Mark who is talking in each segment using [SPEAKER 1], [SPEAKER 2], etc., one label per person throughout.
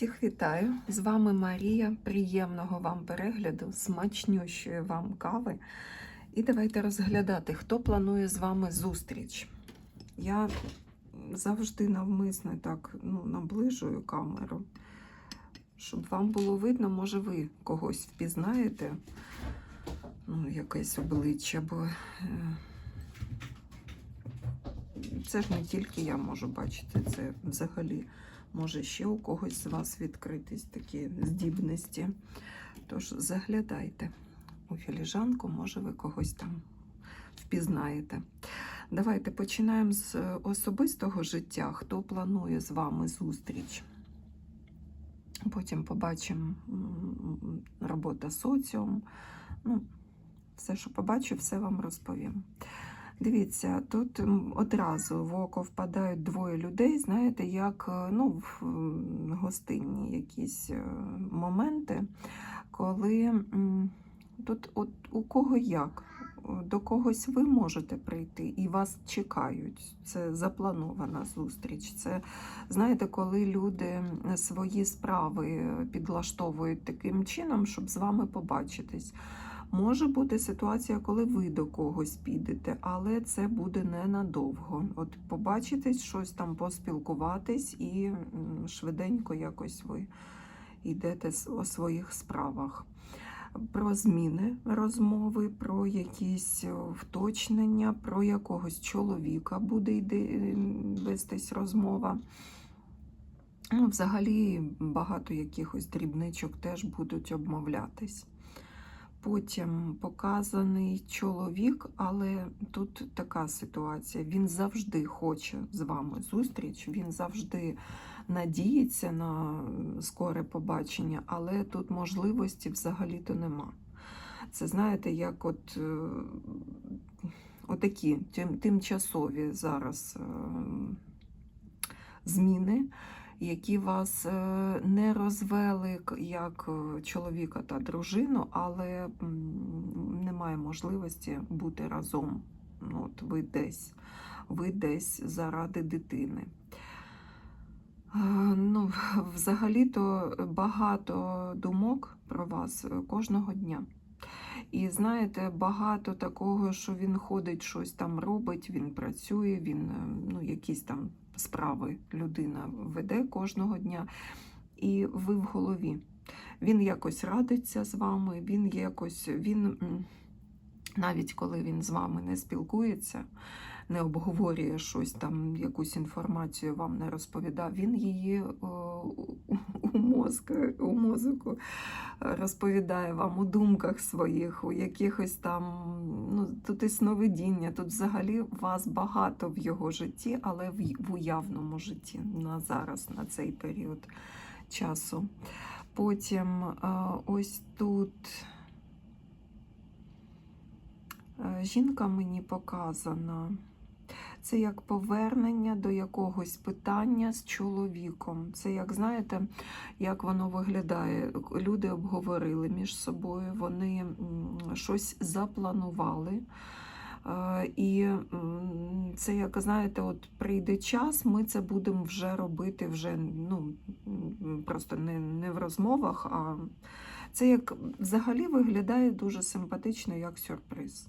[SPEAKER 1] Всіх вітаю! З вами Марія. Приємного вам перегляду, смачнющої вам кави. І давайте розглядати, хто планує з вами зустріч. Я завжди навмисно так ну, наближую камеру, щоб вам було видно, може ви когось впізнаєте, ну, якесь обличчя, бо е, це ж не тільки я можу бачити, це взагалі може ще у когось з вас відкритись такі здібності. Тож заглядайте у філіжанку, може ви когось там впізнаєте. Давайте починаємо з особистого життя. Хто планує з вами зустріч? Потім побачимо робота соціум. Ну, все, що побачу, все вам розповім. Дивіться, тут одразу в око впадають двоє людей, знаєте, як е, ну, в гостинні якісь е, моменти, коли тут от у кого як, до когось ви можете прийти і вас чекають. Це запланована зустріч. Це знаєте, коли люди свої справи підлаштовують таким чином, щоб з вами побачитись. Може бути ситуація, коли ви до когось підете, але це буде ненадовго. От побачитесь, щось там поспілкуватись і швиденько якось ви йдете у своїх справах. Про зміни розмови, про якісь вточнення, про якогось чоловіка буде йде, вестись розмова. Ну, взагалі багато якихось дрібничок теж будуть обмовлятись. Потім показаний чоловік, але тут така ситуація. Він завжди хоче з вами зустріч, він завжди надіється на скоре побачення, але тут можливості взагалі-то нема. Це знаєте, як от е, отакі тим, тимчасові зараз е, зміни які вас е, не розвели як е, чоловіка та дружину, але немає можливості бути разом. Ну, От ви десь, ви десь заради дитини. Е, Ну, взагалі-то багато думок про вас кожного дня. І знаєте, багато такого, що він ходить, щось там робить, він працює, він е, ну, якісь там справи людина веде кожного дня, і ви в голові. Він якось радиться з вами, він якось, він навіть коли він з вами не спілкується, не обговорює щось там, якусь інформацію вам не розповідав, він її у- у мозку, у мозку розповідає вам у думках своїх, у якихось там, ну, тут і сновидіння, тут взагалі вас багато в його житті, але в, в уявному житті на зараз, на цей період часу. Потім е, ось тут е, жінка мені показана. Це як повернення до якогось питання з чоловіком. Це як знаєте, як воно виглядає. Люди обговорили між собою, вони щось запланували. Е, І це, як знаєте, от прийде час, ми це будемо вже робити вже ну, просто не, не в розмовах, а це як взагалі виглядає дуже симпатично як сюрприз.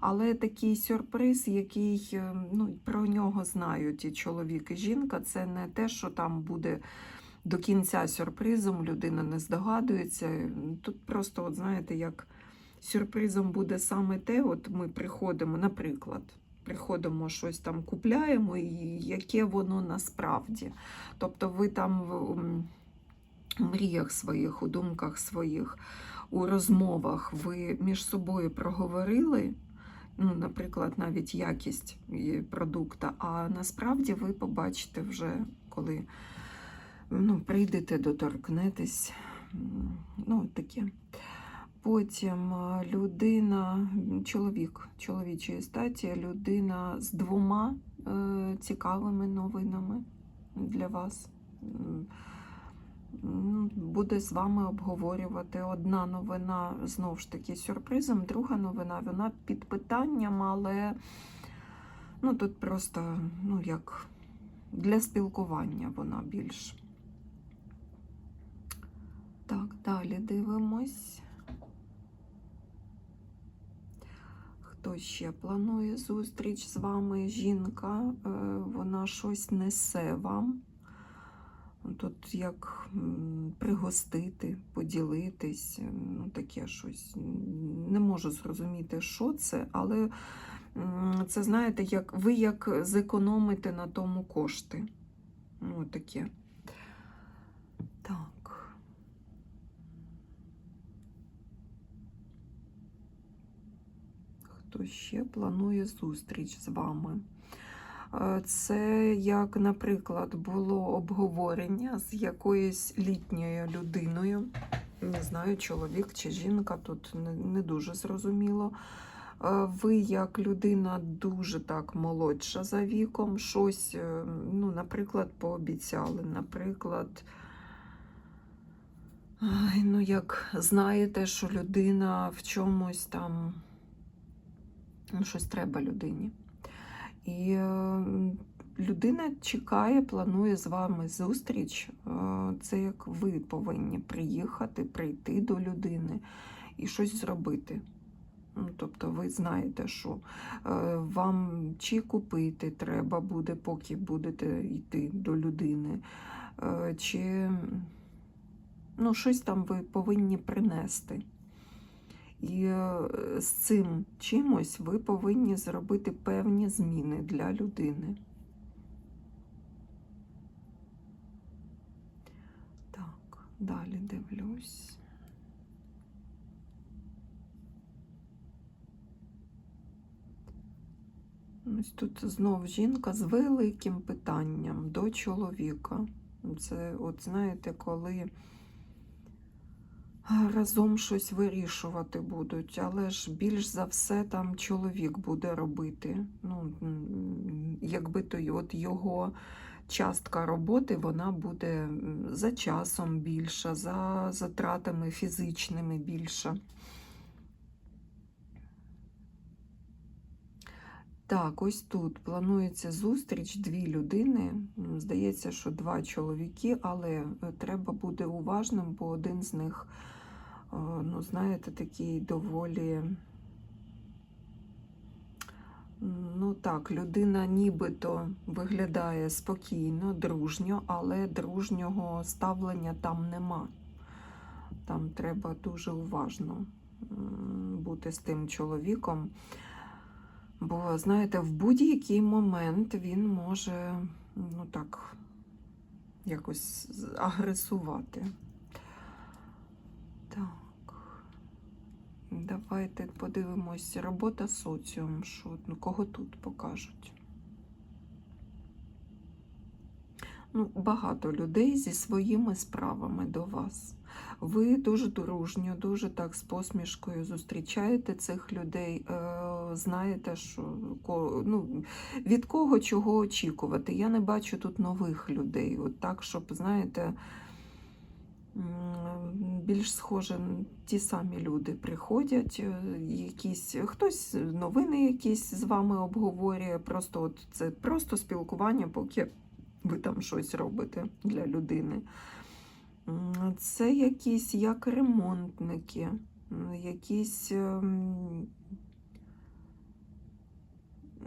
[SPEAKER 1] Але такий сюрприз, який е, ну, про нього знають і чоловік, і жінка, це не те, що там буде до кінця сюрпризом, людина не здогадується. Тут просто, от знаєте, як сюрпризом буде саме те, от ми приходимо, наприклад, приходимо щось там купляємо, і яке воно насправді. Тобто ви там мріях своїх, у думках своїх, у розмовах ви між собою проговорили. Ну, наприклад, навіть якість продукта, а насправді ви побачите вже, коли ну, прийдете, доторкнетесь. Ну, таке. Потім людина, чоловік чоловічої статі, людина з двома е, цікавими новинами для вас. М, Буде з вами обговорювати одна новина знову ж таки сюрпризом, друга новина вона під питанням, але ну, тут просто ну, як для спілкування вона більш. Так, далі дивимось. Хто ще планує зустріч з вами? Жінка, е, вона щось несе вам. Тут як пригостити, поділитись, е, ну таке щось. Не можу зрозуміти, що це, але це знаєте, як ви як зекономите на тому кошти. Ну, таке. Так. Хто ще планує зустріч з вами? Це як, наприклад, було обговорення з якоюсь літньою людиною. Не знаю, чоловік чи жінка, тут не, дуже зрозуміло. Ви, як людина дуже так молодша за віком, щось, е, ну, наприклад, пообіцяли. Наприклад, ну, як знаєте, що людина в чомусь там ну, щось треба людині. І людина чекає, планує з вами зустріч. Е, Це як ви повинні приїхати, прийти до людини і щось зробити. Ну, Тобто ви знаєте, що е, вам чи купити треба буде, поки будете йти до людини, е, чи ну, щось там ви повинні принести. І е, з цим чимось ви повинні зробити певні зміни для людини. Так, далі дивлюсь. Ось тут знов жінка з великим питанням до чоловіка. Це, от знаєте, коли разом щось вирішувати будуть, але ж більш за все там чоловік буде робити. Ну, якби то от його частка роботи вона буде за часом більша, за затратами фізичними більша. Так, ось тут планується зустріч дві людини. Здається, що два чоловіки, але е, треба бути уважним, бо один з них, ну, знаєте, такий доволі. Ну так, людина нібито виглядає спокійно, дружньо, але дружнього ставлення там нема. Там треба дуже уважно бути з тим чоловіком. Бо, знаєте, в будь-який момент він може, ну так, якось агресувати. Так. Давайте подивимось. Робота соціум. Що, ну, кого тут покажуть? Ну, багато людей зі своїми справами до вас. Ви дуже дружньо, дуже так з посмішкою зустрічаєте цих людей, е, знаєте, що ну, від кого чого очікувати. Я не бачу тут нових людей. От так, щоб, знаєте, більш схоже, ті самі люди приходять, е, якісь, хтось новини якісь з вами обговорює. Просто от це просто спілкування, поки ви там щось робите для людини. Це якісь як ремонтники, якісь ем,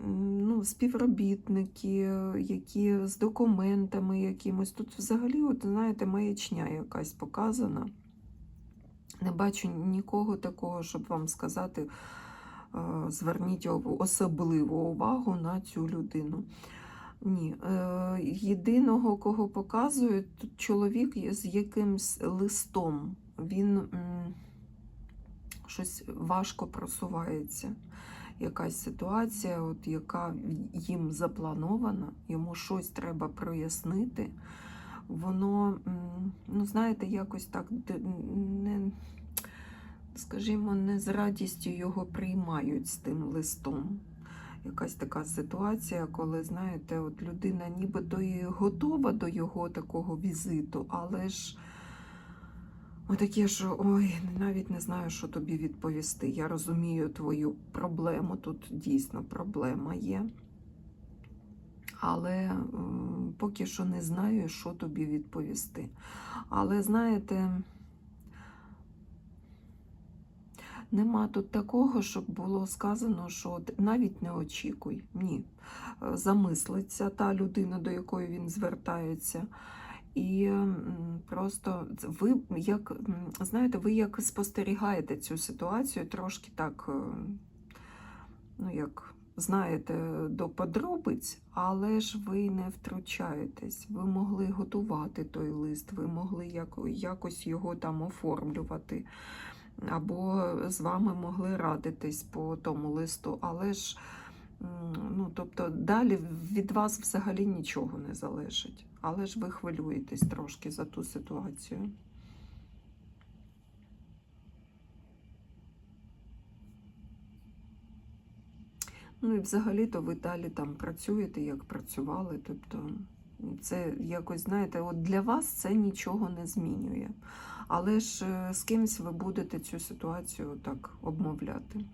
[SPEAKER 1] ну, співробітники, які з документами якимось. Тут взагалі, от, знаєте, маячня якась показана. Не бачу нікого такого, щоб вам сказати, е, зверніть особливу увагу на цю людину. Ні, е, єдиного, кого показують, чоловік з якимсь листом. Він щось важко просувається. Якась ситуація, от, яка їм запланована, йому щось треба прояснити. Воно, ну, знаєте, якось так не, скажімо, не з радістю його приймають з тим листом якась така ситуація, коли, знаєте, от людина нібито і готова до його такого візиту, але ж отаке, що ой, навіть не знаю, що тобі відповісти. Я розумію твою проблему, тут дійсно проблема є. Але м, поки що не знаю, що тобі відповісти. Але, знаєте, Нема тут такого, щоб було сказано, що навіть не очікуй. Ні. Е, замислиться та людина, до якої він звертається. І просто ви як знаєте, ви як спостерігаєте цю ситуацію, трошки так, е, ну як знаєте, до подробиць, але ж ви не втручаєтесь. Ви могли готувати той лист, ви могли якось його там оформлювати, або з вами могли радитись по тому листу, але ж. Ну, тобто далі від вас взагалі нічого не залежить, але ж ви хвилюєтесь трошки за ту ситуацію. Ну і взагалі-то ви далі там працюєте, як працювали. Тобто це якось, знаєте, от для вас це нічого не змінює. Але ж е, з кимсь ви будете цю ситуацію так обмовляти.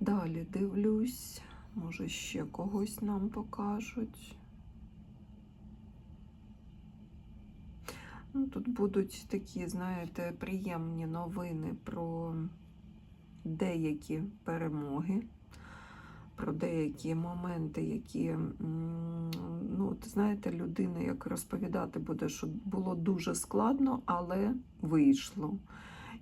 [SPEAKER 1] Далі дивлюсь, може ще когось нам покажуть. Ну, тут будуть такі, знаєте, приємні новини про деякі перемоги про деякі моменти, які, ну, знаєте, людина як розповідати буде, що було дуже складно, але вийшло.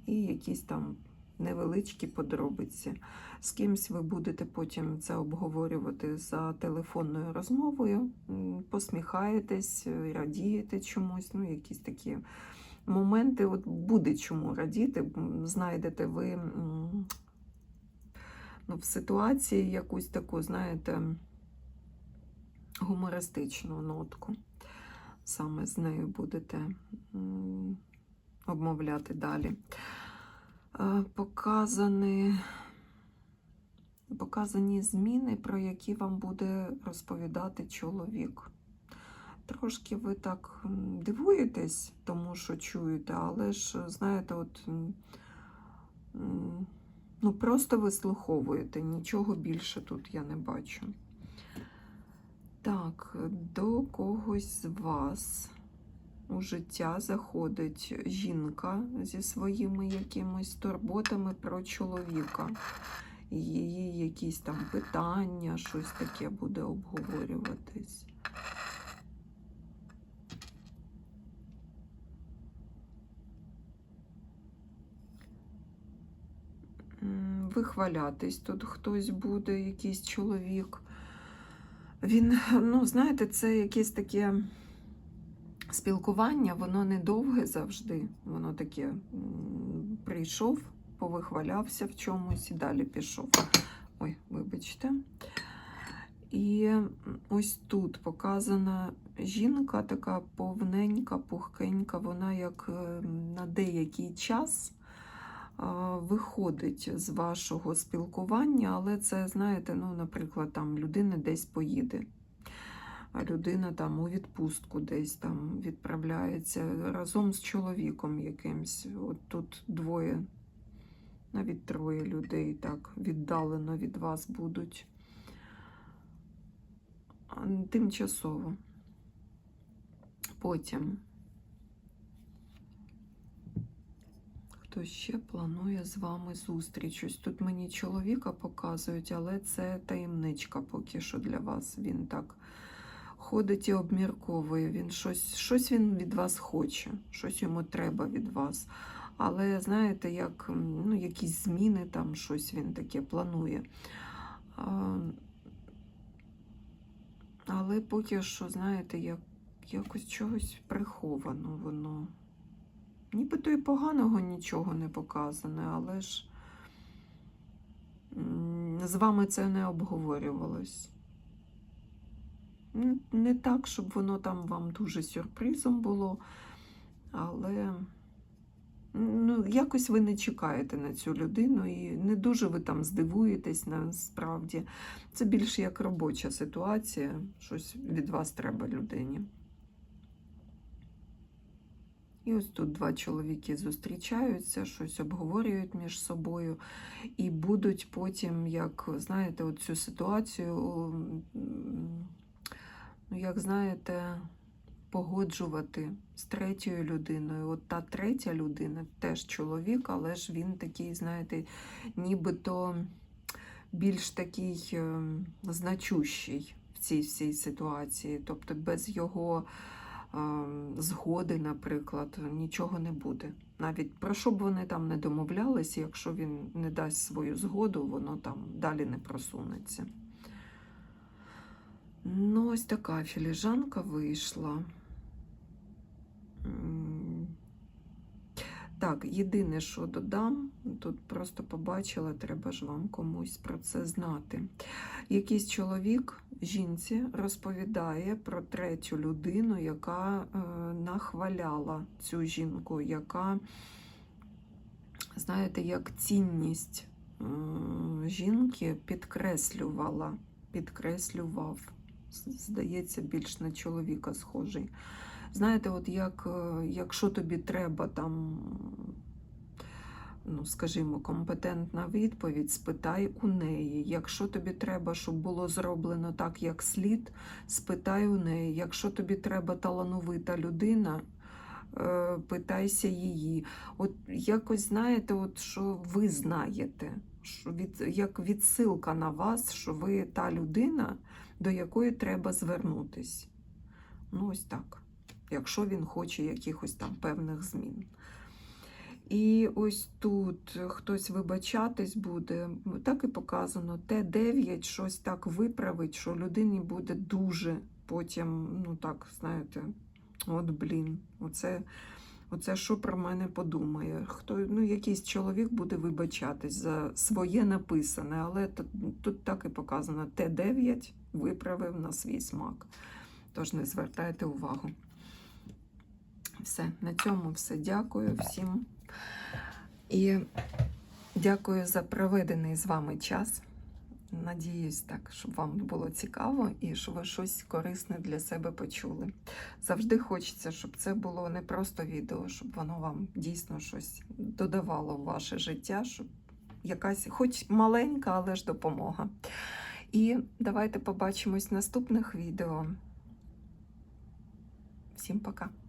[SPEAKER 1] І якісь там невеличкі подробиці. З кимсь ви будете потім це обговорювати за телефонною розмовою, посміхаєтесь, радієте чомусь, ну, якісь такі моменти. От буде чому радіти, знайдете ви. Ну, в ситуації якусь таку, знаєте, гумористичну нотку. Саме з нею будете обмовляти далі. Е, Показані, показані зміни, про які вам буде розповідати чоловік. Трошки ви так дивуєтесь, тому що чуєте, але ж, знаєте, от. Ну, просто вислуховуєте, нічого більше тут я не бачу. Так, до когось з вас у життя заходить жінка зі своїми якимись турботами про чоловіка. Її якісь там питання, щось таке буде обговорюватись. Вихвалятись тут хтось буде, якийсь чоловік. Він, ну, знаєте, це якесь таке спілкування, воно не довге завжди. Воно таке прийшов, повихвалявся в чомусь і далі пішов. Ой, вибачте. І ось тут показана жінка, така повненька, пухкенька, вона як е, на деякий час виходить з вашого спілкування, але це, знаєте, ну, наприклад, там людина десь поїде. А людина там у відпустку десь там відправляється разом з чоловіком якимсь. От тут двоє, навіть троє людей так віддалено від вас будуть. Тимчасово. Потім. Хто ще планує з вами зустріч? Ось тут мені чоловіка показують, але це таємничка поки що для вас. Він так ходить і обмірковує. Він щось, щось він від вас хоче, щось йому треба від вас. Але знаєте, як ну, якісь зміни, там щось він таке планує. А, але поки що, знаєте, як, якось чогось приховано воно. Нібито і поганого нічого не показане, але ж з вами це не обговорювалось. Не так, щоб воно там вам дуже сюрпризом було, але ну, якось ви не чекаєте на цю людину і не дуже ви там здивуєтесь насправді. Це більше як робоча ситуація, щось від вас треба людині. І ось тут два чоловіки зустрічаються, щось обговорюють між собою, і будуть потім, як знаєте, цю ситуацію, ну, як знаєте, погоджувати з третьою людиною. От та третя людина теж чоловік, але ж він такий, знаєте, нібито більш такий е, значущий в цій всій ситуації. Тобто без його згоди, наприклад, нічого не буде. Навіть про що б вони там не домовлялися, якщо він не дасть свою згоду, воно там далі не просунеться. Ну, ось така філіжанка вийшла. Так, єдине, що додам, тут просто побачила, треба ж вам комусь про це знати. Якийсь чоловік жінці розповідає про третю людину, яка е, нахваляла цю жінку, яка, знаєте, як цінність е, жінки підкреслювала, підкреслював. Здається, більш на чоловіка схожий. Знаєте, от як, е, якщо тобі треба там, ну, скажімо, компетентна відповідь, спитай у неї. Якщо тобі треба, щоб було зроблено так, як слід, спитай у неї. Якщо тобі треба талановита людина, е, питайся її. От якось знаєте, от що ви знаєте, від, як відсилка на вас, що ви та людина, до якої треба звернутись. Ну, ось так якщо він хоче якихось там певних змін. І ось тут хтось вибачатись буде, так і показано, Т9 щось так виправить, що людині буде дуже потім, ну так, знаєте, от блін, оце, оце що про мене подумає. Хто, ну, якийсь чоловік буде вибачатись за своє написане, але тут, тут так і показано, Т9 виправив на свій смак. Тож не звертайте увагу. Все, на цьому все. Дякую всім. І дякую за проведений з вами час. Надіюсь, так, щоб вам було цікаво і щоб ви щось корисне для себе почули. Завжди хочеться, щоб це було не просто відео, щоб воно вам дійсно щось додавало в ваше життя, щоб якась, хоч маленька, але ж допомога. І давайте побачимось в наступних відео. Всім пока!